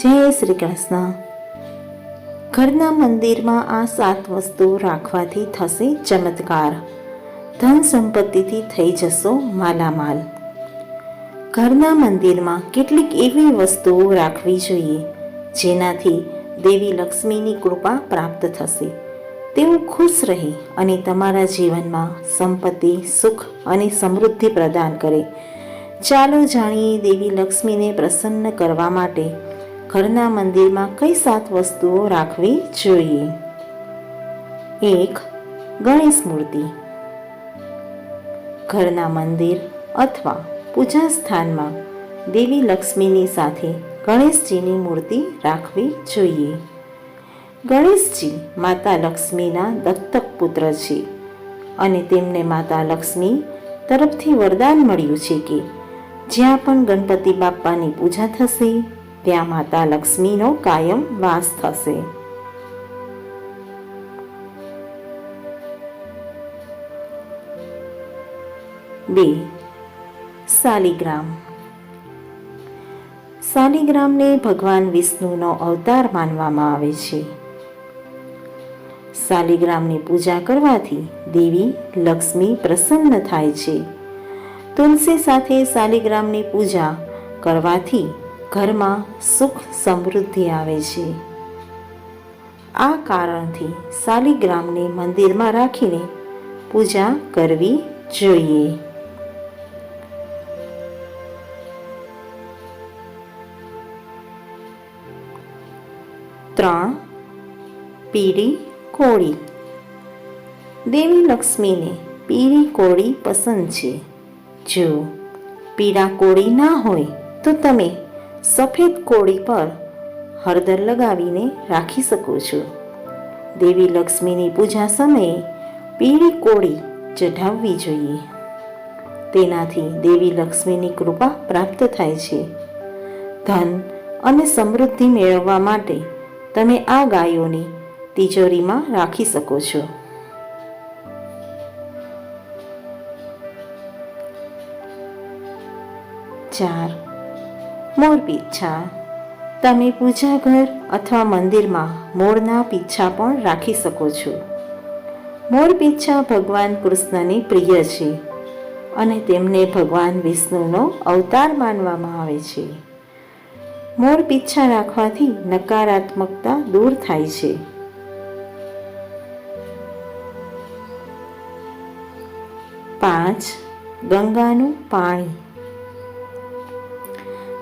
જય શ્રી કૃષ્ણ. ઘરના મંદિરમાં આ સાત વસ્તુઓ રાખવાથી થશે ચમત્કાર. ધન સંપત્તિથી થઈ જશો માલામાલ. ઘરના મંદિરમાં કેટલીક એવી વસ્તુઓ રાખવી જોઈએ, જેનાથી દેવી લક્ષ્મીની કૃપા પ્રાપ્ત થશે. તેઓ ખુશ રહે અને તમારા જીવનમાં સંપત્તિ, સુખ અને સમૃદ્ધિ પ્રદાન કરે. ચાલો જાણીએ દેવી લક્ષ્મીને પ્રસન્ન કરવા માટે ઘરના મંદિરમાં કઈ સાત વસ્તુઓ રાખવી જોઈએ? એક, ગણેશ મૂર્તિ. ઘરના મંદિર અથવા પૂજા સ્થાનમાં દેવી લક્ષ્મીની સાથે ગણેશજીની મૂર્તિ રાખવી જોઈએ. ગણેશજી માતા લક્ષ્મીના દત્તક પુત્ર છે અને તેમને માતા લક્ષ્મી તરફથી વરદાન મળ્યું છે કે જ્યાં પણ ગણપતિ બાપાની પૂજા થશે ત્યાં માતા લક્ષ્મીનો કાયમ વાસ થશે. બે. શાલિગ્રામ શાલિગ્રામને ભગવાન વિષ્ણુનો અવતાર માનવામાં આવે છે. શાલિગ્રામની પૂજા કરવાથી દેવી, લક્ષ્મી પ્રસન્ન થાય છે. તુલસી સાથે શાલિગ્રામની પૂજા કરવાથી ઘરમાં સુખ સમૃદ્ધિ આવે છે. આ કારણથી શાલિગ્રામને મંદિરમાં રાખીને પૂજા કરવી જોઈએ. ત્રણ. પીળી કોળી. દેવી લક્ષ્મીને પીળી કોળી પસંદ છે. જો પીળા કોળી ના હોય તો તમે સફેદ કોળી પર હળદર લગાવીને રાખી શકો છો. દેવી લક્ષ્મીની પૂજા સમયે પીળી કોળી ચઢાવવી જોઈએ. તેનાથી દેવી લક્ષ્મીની કૃપા પ્રાપ્ત થાય છે. ધન અને સમૃદ્ધિ મેળવવા માટે તમે આ ગાયોની તિજોરીમાં રાખી શકો છો. ચાર મોર પીછા તમે પૂજા ઘર અથવા મંદિરમાં મોરના પીછા પણ રાખી શકો છો. મોર પીછા ભગવાન કૃષ્ણની પ્રિય છે અને તેમને ભગવાન વિષ્ણુનો અવતાર માનવામાં આવે છે. મોર પીછા રાખવાથી નકારાત્મકતા દૂર થાય છે. પાંચ. ગંગાનું પાણી.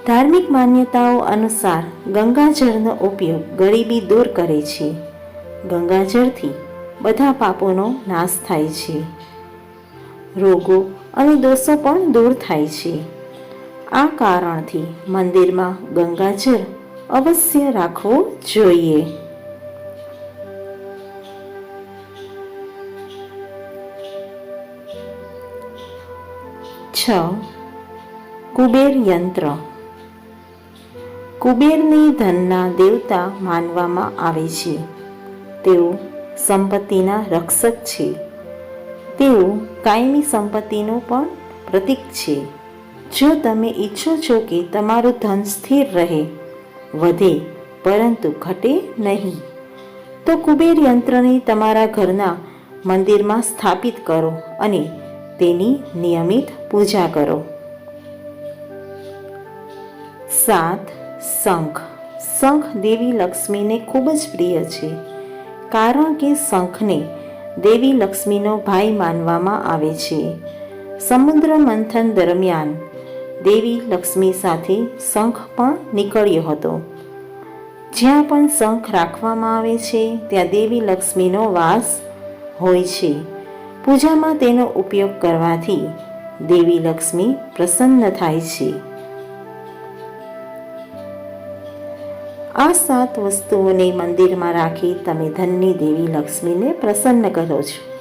ધાર્મિક માન્યતાઓ અનુસાર ગંગાજળનો ઉપયોગ ગરીબી દૂર કરે છે. ગંગાજળથી બધા પાપોનો નાશ થાય છે. રોગો અને દોષો પણ દૂર થાય છે. આ કારણથી મંદિરમાં ગંગાજળ અવશ્ય રાખવું જોઈએ. છ. કુબેર યંત્ર કુબેરની ધનના દેવતા માનવામાં આવે છે. તેઓ સંપત્તિના રક્ષક છે. તેઓ કાયમી સંપત્તિનું પણ પ્રતીક છે. જો તમે ઈચ્છો છો કે તમારું ધન સ્થિર રહે, વધે, પરંતુ ઘટે નહીં, તો કુબેર યંત્રને તમારા ઘરના મંદિરમાં સ્થાપિત કરો અને તેની નિયમિત પૂજા કરો. સાત શંખ. શંખ દેવી લક્ષ્મીને ખૂબ જ પ્રિય છે. કારણ કે શંખને દેવી લક્ષ્મીનો ભાઈ માનવામાં આવે છે. સમુદ્ર મંથન દરમિયાન દેવી લક્ષ્મી સાથે શંખ પણ નીકળ્યો હતો. જ્યાં પણ શંખ રાખવામાં આવે છે, ત્યાં દેવી લક્ષ્મીનો વાસ હોય છે. પૂજામાં તેનો ઉપયોગ કરવાથી દેવી લક્ષ્મી પ્રસન્ન થાય છે. આ સાત વસ્તુઓને મંદિરમાં રાખી તમે ધનની દેવી લક્ષ્મીને પ્રસન્ન કરો છો.